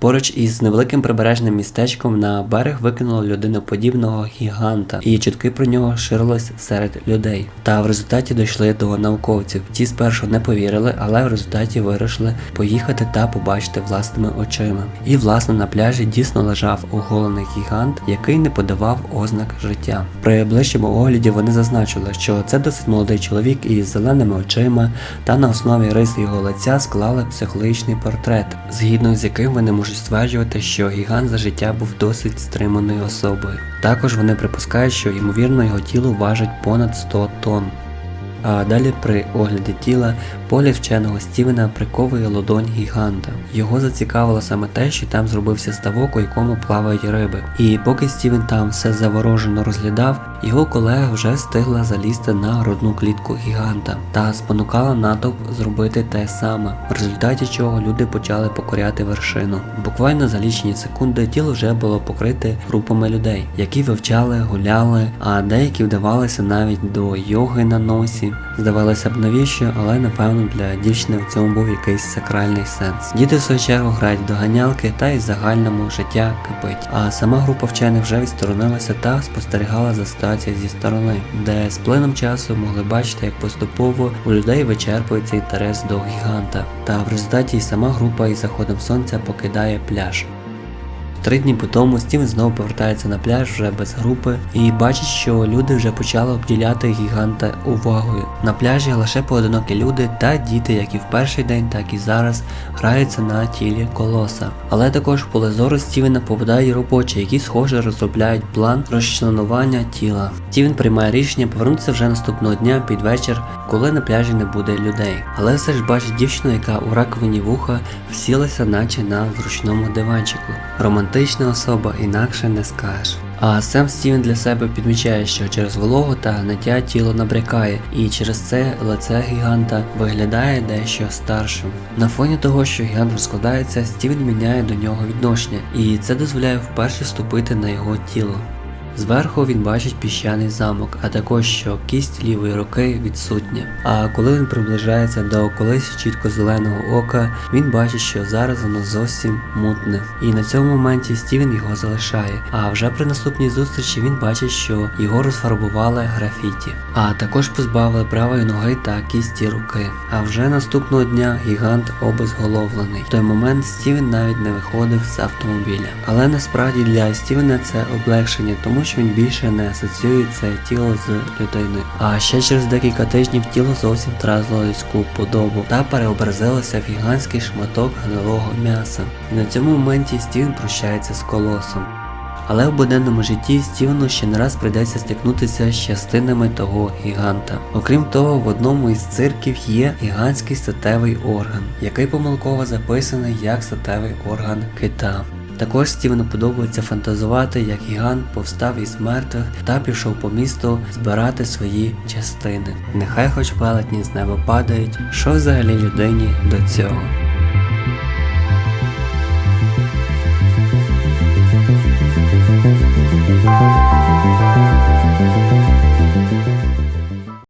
Поруч із невеликим прибережним містечком на берег викинуло людиноподібного гіганта, і чутки про нього ширились серед людей. Та в результаті дійшли до науковців. Ті спершу не повірили, але в результаті вирішили поїхати та побачити власними очима. І власне на пляжі дійсно лежав оголений гігант, який не подавав ознак життя. При ближчому огляді вони зазначили, що це досить молодий чоловік із зеленими очима, та на основі рис його лиця склали психологічний портрет, згідно з яким вони можуть стверджувати, що гігант за життя був досить стриманою особою. Також вони припускають, що ймовірно його тіло важить понад 100 тонн. А далі при огляді тіла погляд вченого Стівена приковує ладонь гіганта. Його зацікавило саме те, що там зробився ставок, у якому плавають риби. І поки Стівен там все заворожено розглядав, його колега вже встигла залізти на грудну клітку гіганта та спонукала натовп зробити те саме, в результаті чого люди почали покоряти вершину. Буквально за лічені секунди тіло вже було покрите групами людей, які вивчали, гуляли, а деякі вдавалися навіть до йоги на носі. Здавалося б навіщо, але напевно для дівчини в цьому був якийсь сакральний сенс. Діти в свою чергу грають в доганялки та й загальному життя кипить. А сама група вчених вже відсторонилася та спостерігала за ситуацією зі сторони, де з плином часу могли бачити, як поступово у людей вичерпується інтерес до гіганта. Та в результаті і сама група із заходом сонця покидає пляж. Три дні по тому Стівен знову повертається на пляж вже без групи і бачить, що люди вже почали обділяти гіганта увагою. На пляжі лише поодинокі люди та діти, як і в перший день, так і зараз граються на тілі колоса. Але також в поле зору Стівена попадають робочі, які схоже розробляють план розчленування тіла. Стівен приймає рішення повернутися вже наступного дня під вечір, коли на пляжі не буде людей. Але все ж бачить дівчину, яка у раковині вуха всілася, наче на зручному диванчику. Романтична особа, інакше не скажеш. А сам Стівен для себе підмічає, що через вологу та гниття тіло набрякає, і через це лице гіганта виглядає дещо старшим. На фоні того, що гігант розкладається, Стівен міняє до нього відношення, і це дозволяє вперше вступити на його тіло. Зверху він бачить піщаний замок, а також що кість лівої руки відсутня. А коли він приближається до колись чітко зеленого ока, він бачить, що зараз воно зовсім мутне. І на цьому моменті Стівен його залишає. А вже при наступній зустрічі він бачить, що його розфарбували графіті, а також позбавили правої ноги та кісті руки. А вже наступного дня гігант обезголовлений. В той момент Стівен навіть не виходив з автомобіля. Але насправді для Стівена це облегшення, тому що більше не асоціює це тіло з людиною. А ще через декілька тижнів тіло зовсім втратило людську подобу та переобразилося в гігантський шматок гнилого м'яса. І на цьому моменті Стівен прощається з колосом. Але в буденному житті Стівену ще не раз прийдеться стикнутися з частинами того гіганта. Окрім того, в одному із цирків є гігантський статевий орган, який помилково записаний як статевий орган кита. Також Стівену подобається фантазувати, як гігант повстав із мертвих та пішов по місту збирати свої частини. Нехай хоч велетні з неба падають, що взагалі людині до цього.